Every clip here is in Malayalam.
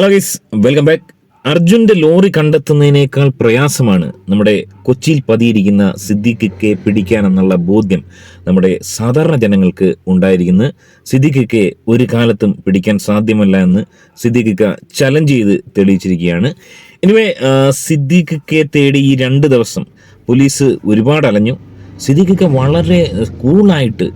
ഹലോ ഗീസ് വെൽക്കം ബാക്ക് അർജുന്റെ ലോറി കണ്ടെത്തുന്നതിനേക്കാൾ പ്രയാസമാണ് നമ്മുടെ കൊച്ചിയിൽ പതിയിരിക്കുന്ന സിദ്ദിഖിക്കെ പിടിക്കാനെന്നുള്ള ബോധ്യം നമ്മുടെ സാധാരണ ജനങ്ങൾക്ക് ഉണ്ടായിരിക്കുന്നത് സിദ്ദിഖിക്കെ ഒരു കാലത്തും പിടിക്കാൻ സാധ്യമല്ല എന്ന് സിദ്ദിഖിക്ക ചലഞ്ച് ചെയ്ത് തെളിയിച്ചിരിക്കുകയാണ്. എനിവേ സിദ്ദിഖിക്കെ തേടി ഈ രണ്ട് ദിവസം പോലീസ് ഒരുപാട് അലഞ്ഞു സിദ്ദിഖൊക്കെ വളരെ കൂളായിട്ട്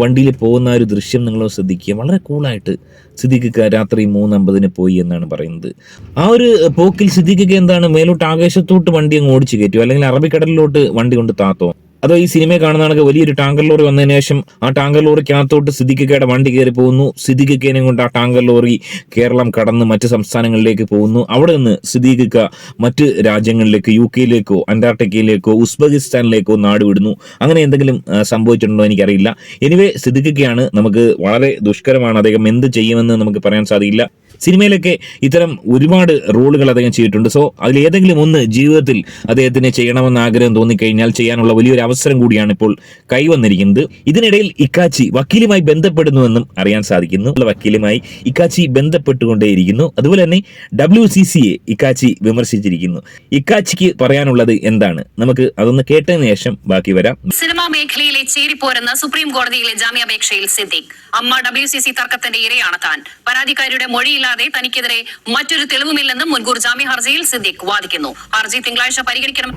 വണ്ടിയിൽ പോകുന്ന ഒരു ദൃശ്യം നിങ്ങൾ ശ്രദ്ധിക്കുക. വളരെ കൂളായിട്ട് സിദ്ദിഖൊക്കെ രാത്രി മൂന്നമ്പതിന് പോയി എന്നാണ് പറയുന്നത്. ആ ഒരു പോക്കിൽ സിദ്ദിഖൊക്കെ എന്താണ് മേലോട്ട് ആകാശത്തോട്ട് വണ്ടി അങ്ങ് ഓടിച്ചു കയറ്റുമോ അല്ലെങ്കിൽ അറബിക്കടലിലോട്ട് വണ്ടി കൊണ്ട് താത്തോ? അതോ ഈ സിനിമയെ കാണുന്നതാണെങ്കിൽ വലിയൊരു ടാങ്കർ ലോറി വന്നതിന് ശേഷം ആ ടാങ്കർ ലോറിക്കകത്തോട്ട് സിദ്ദിഖയുടെ വണ്ടി കയറി പോകുന്നു. സിദ്ദിഖേനെ കൊണ്ട് ആ ടാങ്കർ ലോറി കേരളം കടന്ന് മറ്റ് സംസ്ഥാനങ്ങളിലേക്ക് പോകുന്നു. അവിടെ നിന്ന് സിദ്ദിഖ മറ്റ് രാജ്യങ്ങളിലേക്ക് യു കെയിലേക്കോ അന്റാർട്ടിക്കയിലേക്കോ ഉസ്ബെക്കിസ്ഥാനിലേക്കോ നാടുവിടുന്നു അങ്ങനെ എന്തെങ്കിലും സംഭവിച്ചിട്ടുണ്ടോ എനിക്കറിയില്ല. എനിവേ സിദ്ദിഖയ്ക്കാണ് നമുക്ക് വളരെ ദുഷ്കരമാണ് അദ്ദേഹം എന്ത് ചെയ്യുമെന്ന് നമുക്ക് പറയാൻ സാധിക്കില്ല. സിനിമയിലൊക്കെ ഇത്തരം ഒരുപാട് റോളുകൾ അദ്ദേഹം ചെയ്തിട്ടുണ്ട്. സോ അതിൽ ഏതെങ്കിലും ഒന്ന് ജീവിതത്തിൽ അദ്ദേഹത്തിന് ചെയ്യണമെന്ന് ആഗ്രഹം തോന്നിക്കഴിഞ്ഞാൽ ചെയ്യാനുള്ള വലിയൊരു അവസരം കൂടിയാണ് ഇപ്പോൾ കൈവന്നിരിക്കുന്നത്. ഇതിനിടയിൽ ഇക്കാച്ചി വക്കീലുമായി ബന്ധപ്പെടുന്നുവെന്നും അറിയാൻ സാധിക്കുന്നു. വക്കീലുമായി ഇക്കാച്ചി ബന്ധപ്പെട്ടുകൊണ്ടേയിരിക്കുന്നു. അതുപോലെ തന്നെ ഡബ്ല്യു സി സിയെ ഇക്കാച്ചി വിമർശിച്ചിരിക്കുന്നു. ഇക്കാച്ചിക്ക് പറയാനുള്ളത് എന്താണ്? നമുക്ക് അതൊന്ന് കേട്ടതിന് ശേഷം ബാക്കി വരാം. സിനിമാ മേഖലയിലെ ചേരിപ്പോരെന്ന് സുപ്രീം കോടതിയിലെ ജാമ്യാപേക്ഷയിൽ Siddique. AMMA W C C തർക്കത്തിന്റെ ഇരയാണ് താൻ. പരാതിക്കാരിയുടെ മൊഴിയില്ലാതെ തനിക്കെതിരെ മറ്റൊരു തെളിവുമില്ലെന്നും മുൻകൂർ ജാമ്യ ഹർജിയിൽ സിദ്ദിഖ് വാദിക്കുന്നു. ഹർജി തിങ്കളാഴ്ച പരിഗണിക്കണം.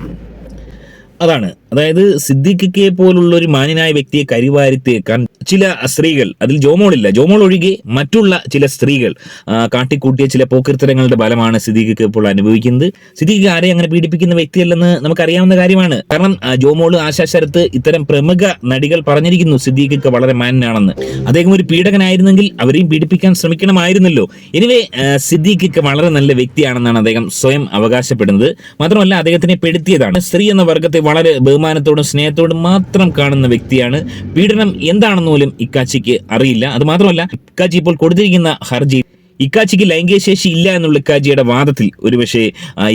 അതാണ്. അതായത് സിദ്ദിഖിക്കെ പോലുള്ള ഒരു മാന്യനായ വ്യക്തിയെ കരിവാരിത്തേക്കാൻ ചില സ്ത്രീകൾ അതിൽ ജോമോളില്ല. ജോമോൾ ഒഴികെ മറ്റുള്ള ചില സ്ത്രീകൾ കാട്ടിക്കൂട്ടിയ ചില പോക്കിർത്തരങ്ങളുടെ ഫലമാണ് സിദ്ദിഖിക്ക് ഇപ്പോൾ അനുഭവിക്കുന്നത്. സിദ്ദിഖ് ആരെ അങ്ങനെ പീഡിപ്പിക്കുന്ന വ്യക്തിയല്ലെന്ന് നമുക്കറിയാവുന്ന കാര്യമാണ്. കാരണം ജോമോൾ ആശാശരത്ത് ആശാ ശരത്ത് ഇത്തരം പ്രമുഖ നടികൾ പറഞ്ഞിരിക്കുന്നു സിദ്ദിഖിക്ക് വളരെ മാന്യനാണെന്ന്. അദ്ദേഹം ഒരു പീഡകനായിരുന്നെങ്കിൽ അവരെയും പീഡിപ്പിക്കാൻ ശ്രമിക്കണമായിരുന്നല്ലോ. എനിവേ സിദ്ദിഖിക്ക് വളരെ നല്ല വ്യക്തിയാണെന്നാണ് അദ്ദേഹം സ്വയം അവകാശപ്പെടുന്നത്. മാത്രമല്ല അദ്ദേഹത്തിനെ പെടുത്തിയതാണ്. സ്ത്രീ എന്ന വർഗത്തെ വളരെ ബഹുമാനത്തോടും സ്നേഹത്തോടും മാത്രം കാണുന്ന വ്യക്തിയാണ്. പീഡനം എന്താണെന്ന് പോലും ഇക്കാച്ചിക്ക് അറിയില്ല. അത് മാത്രമല്ല ഇക്കാച്ചി ഇപ്പോൾ കൊടുത്തിരിക്കുന്ന ഹർജി ഇക്കാച്ചിക്ക് ലൈംഗിക ശേഷി ഇല്ല എന്നുള്ള ഇക്കാച്ചിയുടെ വാദത്തിൽ ഒരുപക്ഷെ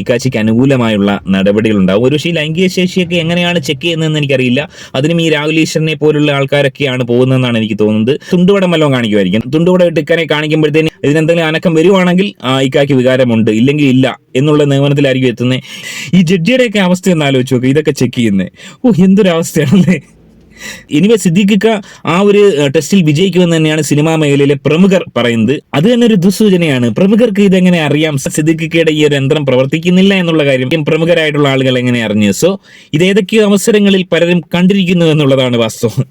ഇക്കാച്ചിക്ക് അനുകൂലമായുള്ള നടപടികൾ ഉണ്ടാവും ഒരുപക്ഷെ ഈ ലൈംഗിക ശേഷിയൊക്കെ എങ്ങനെയാണ് ചെക്ക് ചെയ്യുന്നതെന്ന് എനിക്കറിയില്ല. അതിനും ഈ രാഹുൽ ഈശ്വരനെ പോലുള്ള ആൾക്കാരൊക്കെയാണ് പോകുന്നതെന്നാണ് എനിക്ക് തോന്നുന്നത്. തുണ്ടുവടം വല്ലതും കാണിക്കുമായിരിക്കും. തുണ്ടുവടം ഇട്ട് ഇക്കനെ കാണിക്കുമ്പോഴത്തേന് ഇതിനെന്തെങ്കിലും അനക്കം വരുവാണെങ്കിൽ ഇക്കാക്ക് വികാരമുണ്ട്. ഇല്ലെങ്കിൽ ഇല്ല എന്നുള്ള നിഗമനത്തിലായിരിക്കും എത്തുന്നത്. ഈ ജഡ്ജിയുടെയൊക്കെ അവസ്ഥ ഒന്ന് ആലോചിച്ച് നോക്കുക ഇതൊക്കെ ചെക്ക് ചെയ്യുന്നത്. ഓ എന്തൊരു അവസ്ഥയാണല്ലേ ഇനിവേ സിദ്ദീഖിക്ക ആ ഒരു ടെസ്റ്റിൽ വിജയിക്കുമെന്ന് തന്നെയാണ് സിനിമാ മേഖലയിലെ പ്രമുഖർ പറയുന്നത്. അത് തന്നെ ഒരു ദുസൂചനയാണ് പ്രമുഖർക്ക് ഇതെങ്ങനെ അറിയാം? സിദ്ദീഖിക്കയുടെ ഈ ഒരു യന്ത്രം പ്രവർത്തിക്കുന്നില്ല എന്നുള്ള കാര്യം പ്രമുഖരായിട്ടുള്ള ആളുകൾ എങ്ങനെ അറിഞ്ഞു? സോ ഇത് ഏതൊക്കെയോ അവസരങ്ങളിൽ പലരും കണ്ടിരിക്കുന്നു എന്നുള്ളതാണ് വാസ്തവം.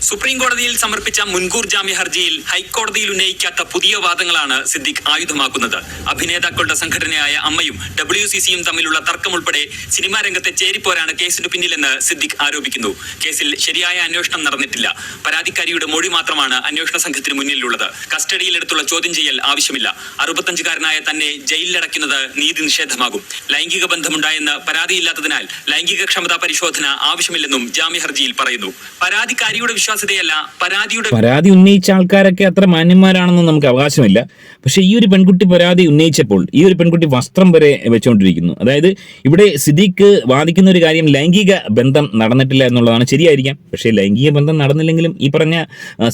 സുപ്രീം കോടതിയിൽ സമർപ്പിച്ച മുൻകൂർ ജാമ്യ ഹർജിയിൽ ഹൈക്കോടതിയിൽ ഉന്നയിക്കാത്ത പുതിയ വാദങ്ങളാണ് സിദ്ദിഖ് ആയുധമാക്കുന്നത്. അഭിനേതാക്കളുടെ സംഘടനയായ അമ്മയും ഡബ്ല്യു സി സിയും തമ്മിലുള്ള തർക്കം ഉൾപ്പെടെ സിനിമാ രംഗത്തെ ചേരിപ്പോരാണ് കേസിന് പിന്നിലെന്ന് സിദ്ദിഖ് ആരോപിക്കുന്നു. കേസിൽ ശരിയായ അന്വേഷണം നടന്നിട്ടില്ല. പരാതിക്കാരിയുടെ മൊഴി മാത്രമാണ് അന്വേഷണ സംഘത്തിന് മുന്നിലുള്ളത്. കസ്റ്റഡിയിലെടുത്തുള്ള ചോദ്യം ചെയ്യൽ ആവശ്യമില്ല. അറുപത്തഞ്ചുകാരനായ തന്നെ ജയിലിലടയ്ക്കുന്നത് നീതി നിഷേധമാകും. ലൈംഗിക ബന്ധമുണ്ടായെന്ന് പരാതിയില്ലാത്തതിനാൽ ലൈംഗിക ക്ഷമതാ പരിശോധന ആവശ്യമില്ലെന്നും ജാമ്യ ഹർജിയിൽ പറയുന്നു. പരാതിക്കാരിയുടെ വിശ്വാസ്യതയല്ല പരാതിയുടെ പരാതി ഉന്നയിച്ച ആൾക്കാരൊക്കെ അത്ര മാന്യന്മാരാണെന്ന് നമുക്ക് അവകാശമില്ല. പക്ഷെ ഈ ഒരു പെൺകുട്ടി പരാതി ഉന്നയിച്ചപ്പോൾ ഈ ഒരു പെൺകുട്ടി വസ്ത്രം വരെ വെച്ചുകൊണ്ടിരിക്കുന്നു അതായത് ഇവിടെ സിദ്ദീഖ് വാദിക്കുന്ന ഒരു കാര്യം ലൈംഗിക ബന്ധം നടന്നിട്ടില്ല എന്നുള്ളതാണ് ശരിയായിരിക്കാം. പക്ഷേ ലൈംഗിക ബന്ധം നടന്നില്ലെങ്കിലും ഈ പറഞ്ഞ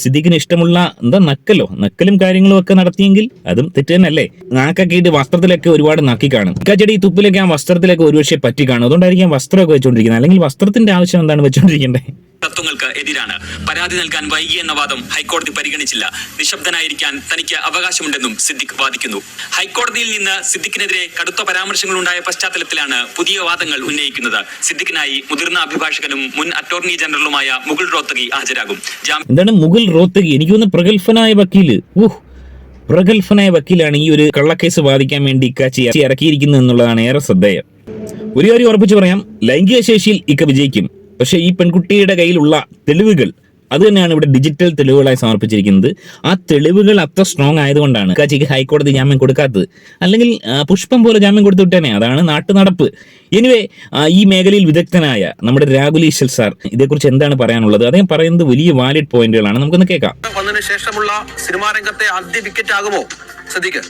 സിദ്ദീഖിന് ഇഷ്ടമുള്ള എന്താ നക്കലോ? നക്കലും കാര്യങ്ങളും ഒക്കെ നടത്തിയെങ്കിൽ അതും തെറ്റ് തന്നെയല്ലേ? നാക്കൊക്കെ ഇട്ട് വസ്ത്രത്തിലൊക്കെ ഒരുപാട് നക്കി കാണും. ഇക്കാച്ചെടി ഈ തുപ്പിലൊക്കെ ആ വസ്ത്രത്തിലൊക്കെ ഒരുപക്ഷെ പറ്റി കാണും. അതുകൊണ്ടായിരിക്കാം വസ്ത്രമൊക്കെ വെച്ചുകൊണ്ടിരിക്കുന്നത് അല്ലെങ്കിൽ വസ്ത്രത്തിന്റെ ആവശ്യം എന്താണ് വെച്ചുകൊണ്ടിരിക്കേണ്ടത് തത്വങ്ങൾക്ക് എതിരാണ്. പരാതി നൽകാൻ വൈകിയെന്ന വാദം ഹൈക്കോടതി പരിഗണിച്ചില്ല. നിശബ്ദനായിരിക്കാൻ തനിക്ക് അവകാശമുണ്ടെന്നും സിദ്ദിഖ് വാദിക്കുന്നു. ഹൈക്കോടതിയിൽ നിന്ന് സിദ്ദിഖിനെതിരെ കടുത്ത പരാമർശങ്ങൾ ഉണ്ടായ പശ്ചാത്തലത്തിലാണ് പുതിയ വാദങ്ങൾ ഉന്നയിക്കുന്നത്. സിദ്ദിഖിനായി മുതിർന്ന അഭിഭാഷകനും മുൻ അറ്റോർണി ജനറലുമായ മുകുൾ റോത്തഗി ഹാജരാകും. എന്താണ് മുകുൾ റോത്തഗി? എനിക്ക് തോന്നുന്നു പ്രഗത്ഭനായ വക്കീൽ. പ്രഗത്ഭനായ വക്കീലാണ് ഈ ഒരു കള്ളക്കേസ് വാദിക്കാൻ വേണ്ടി ഇക്കാച്ചി ഇറക്കിയിരിക്കുന്നത് എന്നുള്ളതാണ് ഏറെ ശ്രദ്ധേയം. ഒരു കാര്യം ഉറപ്പിച്ചു പറയാം. ലൈംഗിക ശേഷിയിൽ ഇക്ക വിജയിക്കും. പക്ഷെ ഈ പെൺകുട്ടിയുടെ കയ്യിലുള്ള തെളിവുകൾ അത് തന്നെയാണ് ഇവിടെ ഡിജിറ്റൽ തെളിവുകളായി സമർപ്പിച്ചിരിക്കുന്നത്. ആ തെളിവുകൾ അത്ര സ്ട്രോങ് ആയതുകൊണ്ടാണ്. കാച്ചിക്ക് ഹൈക്കോടതി ജാമ്യം കൊടുക്കാത്തത്. അല്ലെങ്കിൽ പുഷ്പം പോലെ ജാമ്യം കൊടുത്തു വിട്ടേനെ. അതാണ് നാട്ടു നടപ്പ് എനിവേ ഈ മേഖലയിൽ വിദഗ്ധനായ നമ്മുടെ രാഹുൽ ഈശ്വൽ സാർ ഇതേക്കുറിച്ച് എന്താണ് പറയാനുള്ളത്? അദ്ദേഹം പറയുന്നത് വലിയ വാലിഡ് പോയിന്റുകളാണ് നമുക്കൊന്ന് കേൾക്കാം. വന്നതിന് ശേഷമുള്ള സിനിമാ രംഗത്തെ ആദ്യ വിക്കറ്റ് ആകുമോ? സദ്യക്ക്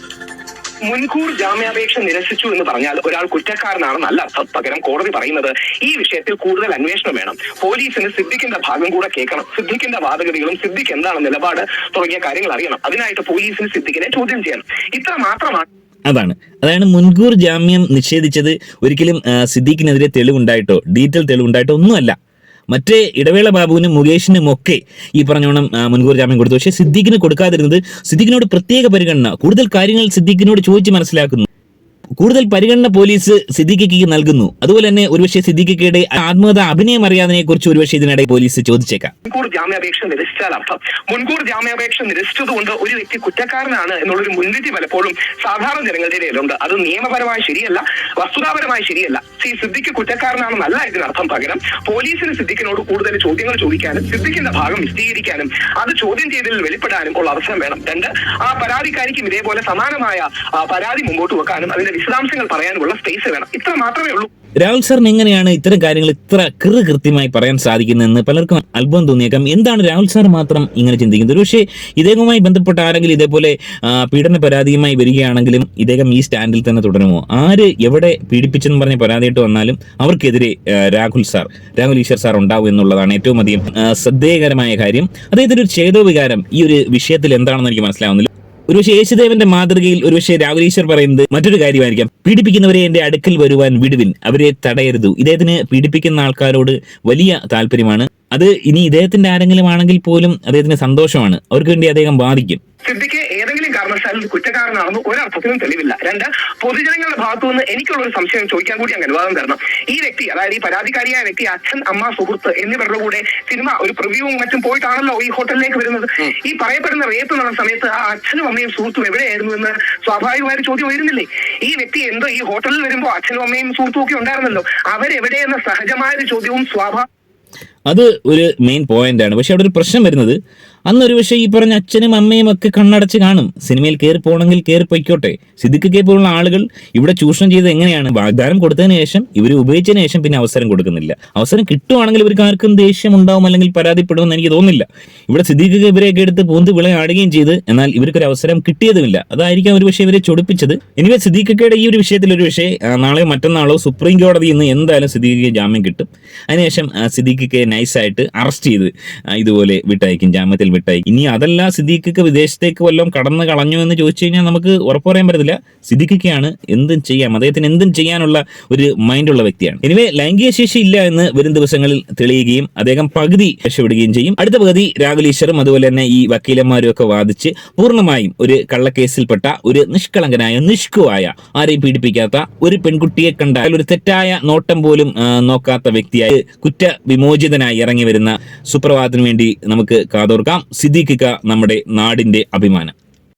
മുൻകൂർ ജാമ്യാപേക്ഷ നിരസിച്ചു എന്ന് പറഞ്ഞാൽ ഒരാൾ കുറ്റക്കാരനാണെന്നല്ല പകരം കോടതി പറയുന്നത് ഈ വിഷയത്തിൽ കൂടുതൽ അന്വേഷണം വേണം. പോലീസിന് സിദ്ദിഖിന്റെ ഭാഗം കൂടെ കേൾക്കണം. സിദ്ദിഖിന്റെ വാദഗതികളും സിദ്ദിഖ് എന്താണ് നിലപാട് തുടങ്ങിയ കാര്യങ്ങൾ അറിയണം. അതിനായിട്ട് പോലീസിന് സിദ്ദിഖിനെ ചോദ്യം ചെയ്യണം. ഇത്ര മാത്രമാണ് അതാണ്. അതാണ് മുൻകൂർ ജാമ്യം നിഷേധിച്ചത്. ഒരിക്കലും സിദ്ദീഖിനെതിരെ തെളിവുണ്ടായിട്ടോ ഡീറ്റെയിൽ തെളിവുണ്ടായിട്ടോ ഒന്നുമല്ല. മറ്റേ ഇടവേള ബാബുവിനും മുകേഷിനും ഒക്കെ ഈ പറഞ്ഞോണം മുൻകൂർ ജാമ്യം കൊടുത്തു. പക്ഷേ സിദ്ദീഖിന് കൊടുക്കാതിരുന്നത് സിദ്ദീഖിനോട് പ്രത്യേക പരിഗണന കൂടുതൽ കാര്യങ്ങൾ സിദ്ദീഖിനോട് ചോദിച്ച് മനസ്സിലാക്കുന്നു. കൂടുതൽ പരിഗണന പോലീസ് സിദ്ദിഖിക്ക് നൽകുന്നു. അതുപോലെ തന്നെ ഒരുപക്ഷെ സിദ്ദിഖിക്കയുടെ ആത്മകഥ അഭിനയം അറിയാതിനെ കുറിച്ച് ഒരുപക്ഷെ ഇതിനിടെ പോലീസ് ചോദിച്ചേക്കാം. മുൻകൂർ ജാമ്യാപേക്ഷ നിരസിച്ചാൽ അർത്ഥം മുൻകൂർ ജാമ്യാപേക്ഷ നിരസിച്ചതുകൊണ്ട് ഒരു വ്യക്തി കുറ്റക്കാരനാണ് എന്നുള്ളൊരു മുൻവിധി പലപ്പോഴും സാധാരണ ജനങ്ങളുടെ ഇടയിലുണ്ട്. അത് നിയമപരമായി ശരിയല്ല വസ്തുതാപരമായി ശരിയല്ല. സി സിദ്ദിഖ് കുറ്റക്കാരനാണെന്നല്ല ഇതിനർത്ഥം പകരം. പോലീസിന് സിദ്ദിഖിനോട് കൂടുതൽ ചോദ്യങ്ങൾ ചോദിക്കാനും സിദ്ദിഖിന്റെ ഭാഗം വിശദീകരിക്കാനും അത് ചോദ്യം ചെയ്തതിൽ വെളിപ്പെടാനും ഉള്ള അവസരം വേണം. രണ്ട് ആ പരാതിക്കാരിക്കും ഇതേപോലെ സമാനമായ പരാതി മുമ്പോട്ട് വെക്കാനും അതിന്റെ വിശദാംശങ്ങൾ പറയാനുമുള്ള സ്പേസ് വേണം. ഇത്ര മാത്രമേ ഉള്ളൂ. രാഹുൽ സാറിന് എങ്ങനെയാണ് ഇത്തരം കാര്യങ്ങൾ ഇത്ര കൃ കൃത്യമായി പറയാൻ സാധിക്കുന്നതെന്ന് പലർക്കും അത്ഭുതം തോന്നിയേക്കാം. എന്താണ് രാഹുൽ സാർ മാത്രം ഇങ്ങനെ ചിന്തിക്കുന്നത്? ഒരുപക്ഷെ ഇദ്ദേഹവുമായി ബന്ധപ്പെട്ട ആരെങ്കിലും ഇതേപോലെ പീഡന പരാതിയുമായി വരികയാണെങ്കിലും ഇദ്ദേഹം ഈ സ്റ്റാൻഡിൽ തന്നെ തുടരുമോ? ആര് എവിടെ പീഡിപ്പിച്ചെന്ന് പറഞ്ഞ് പരാതിയായിട്ട് വന്നാലും അവർക്കെതിരെ രാഹുൽ സാർ രാഹുൽ ഈശ്വർ സാർ ഉണ്ടാവും എന്നുള്ളതാണ് ഏറ്റവും അധികം ശ്രദ്ധേയകരമായ കാര്യം. അദ്ദേഹത്തിന്റെ ഒരു ചേതോ വികാരം ഈ ഒരു വിഷയത്തിൽ എന്താണെന്ന് എനിക്ക് മനസ്സിലാവുന്നില്ല. ഒരുപക്ഷെ യേശുദേവന്റെ മാതൃകയിൽ ഒരുപക്ഷെ രാഹുൽ ഈശ്വർ പറയുന്നത് മറ്റൊരു കാര്യമായിരിക്കാം. പീഡിപ്പിക്കുന്നവരെ എന്റെ അടുക്കൽ വരുവാൻ വിടുവിൻ. അവരെ തടയരുത്. ഇദ്ദേഹത്തിന് പീഡിപ്പിക്കുന്ന ആൾക്കാരോട് വലിയ താല്പര്യമാണ്. അത് ഇനി ഇദ്ദേഹത്തിന്റെ ആരെങ്കിലും ആണെങ്കിൽ പോലും അദ്ദേഹത്തിന് സന്തോഷമാണ്. അവർക്ക് വേണ്ടി അദ്ദേഹം ബാധിക്കും സിദ്ദിഖ് ഏതെങ്കിലും കാരണവശാലും കുറ്റക്കാരനാണെന്ന് ഒരർത്ഥത്തിനും തെളിവില്ല. രണ്ട് പൊതുജനങ്ങളുടെ ഭാഗത്തു നിന്ന് എനിക്കുള്ള ഒരു സംശയം ചോദിക്കാൻ കൂടി അങ്ങ് അനുവാദം തരണം. ഈ വ്യക്തി അതായത് ഈ പരാതിക്കാരിയായ വ്യക്തി അച്ഛൻ അമ്മ സുഹൃത്ത് എന്നിവരുടെ കൂടെ സിനിമ ഒരു പ്രിവ്യൂവും മറ്റും പോയിട്ടാണല്ലോ ഈ ഹോട്ടലിലേക്ക് വരുന്നത്. ഈ പറയപ്പെടുന്ന റേപ്പ് നടന്ന സമയത്ത് ആ അച്ഛനും അമ്മയും സുഹൃത്തും എവിടെയായിരുന്നു എന്ന് സ്വാഭാവികമായൊരു ചോദ്യം ഉയരുന്നില്ലേ? ഈ വ്യക്തി എന്തോ ഈ ഹോട്ടലിൽ വരുമ്പോൾ അച്ഛനും അമ്മയും സുഹൃത്തും ഒക്കെ ഉണ്ടായിരുന്നല്ലോ. അവരെവിടെയെന്ന സഹജമായ ഒരു ചോദ്യവും സ്വാഭാവിക അത് ഒരു മെയിൻ പോയിന്റ് ആണ്. പക്ഷെ അവിടെ ഒരു പ്രശ്നം വരുന്നത്. അന്ന് ഒരു പക്ഷേ ഈ പറഞ്ഞ അച്ഛനും അമ്മയും ഒക്കെ കണ്ണടച്ച് കാണും. സിനിമയിൽ കയറി പോകണമെങ്കിൽ കയറി പൊയ്ക്കോട്ടെ. സിദ്ദിഖിക്കെ പോലുള്ള ആളുകൾ ഇവിടെ ചൂഷണം ചെയ്ത് എങ്ങനെയാണ്? വാഗ്ദാനം കൊടുത്തതിന് ശേഷം ഇവർ ഉപയോഗിച്ചതിന് ശേഷം പിന്നെ അവസരം കൊടുക്കുന്നില്ല. അവസരം കിട്ടുവാണെങ്കിൽ ഇവർക്ക് ആർക്കും ദേഷ്യം ഉണ്ടാവും അല്ലെങ്കിൽ പരാതിപ്പെടുമെന്ന് എനിക്ക് തോന്നുന്നില്ല. ഇവിടെ സിദ്ദിഖ് ഇവരെയൊക്കെ എടുത്ത് പൂന്ത് വിളയാടുകയും ചെയ്ത് എന്നാൽ ഇവർക്കൊരു അവസരം കിട്ടിയതുമില്ല. അതായിരിക്കാം ഒരു പക്ഷേ ഇവരെ ചൊടിപ്പിച്ചത്. എനിവേ സിദ്ദീഖയുടെ ഈ ഒരു വിഷയത്തിൽ ഒരു പക്ഷേ നാളെ മറ്റന്നാളോ സുപ്രീം കോടതിയിൽ നിന്ന് എന്തായാലും സിദ്ദിഖിക്ക് ജാമ്യം കിട്ടും. അതിനുശേഷം സിദ്ദിഖിക്ക് സിദ്ദീഖിക്കെ നൈസായിട്ട് അറസ്റ്റ് ചെയ്ത് ഇതുപോലെ വിട്ടയക്കും. ജാമ്യത്തിൽ വിട്ടയക്കും ഇനി അതല്ല സിദ്ദീഖിക്ക് വിദേശത്തേക്ക് വല്ലതും കടന്നു കളഞ്ഞു എന്ന് ചോദിച്ചു കഴിഞ്ഞാൽ നമുക്ക് ഉറപ്പ് പറയാൻ പറ്റത്തില്ല. സിദ്ദീഖിക്കാണ് എന്തും ചെയ്യാം. അദ്ദേഹത്തിന് എന്തും ചെയ്യാനുള്ള ഒരു മൈൻഡുള്ള വ്യക്തിയാണ്. എനിവേ ലൈംഗിക ശേഷി ഇല്ല എന്ന് വരും ദിവസങ്ങളിൽ തെളിയുകയും അദ്ദേഹം പകുതി രക്ഷപ്പെടുകയും ചെയ്യും. അടുത്ത പകുതി രാഹുൽ ഈശ്വറും അതുപോലെ തന്നെ ഈ വക്കീലന്മാരും ഒക്കെ വാദിച്ച് പൂർണമായും ഒരു കള്ളക്കേസിൽപ്പെട്ട ഒരു നിഷ്കളങ്കനായ നിഷ്കുവായ ആരെയും പീഡിപ്പിക്കാത്ത ഒരു പെൺകുട്ടിയെ കണ്ടാൽ ഒരു തെറ്റായ നോട്ടം പോലും നോക്കാത്ത വ്യക്തിയായി കുറ്റവിമോചിതനായി ഇറങ്ങി വരുന്ന സുപ്രഭാതത്തിന് വേണ്ടി നമുക്ക് കാതോർക്കാം. സിദ്ദീഖിക്ക നമ്മുടെ നാടിന്റെ അഭിമാനം.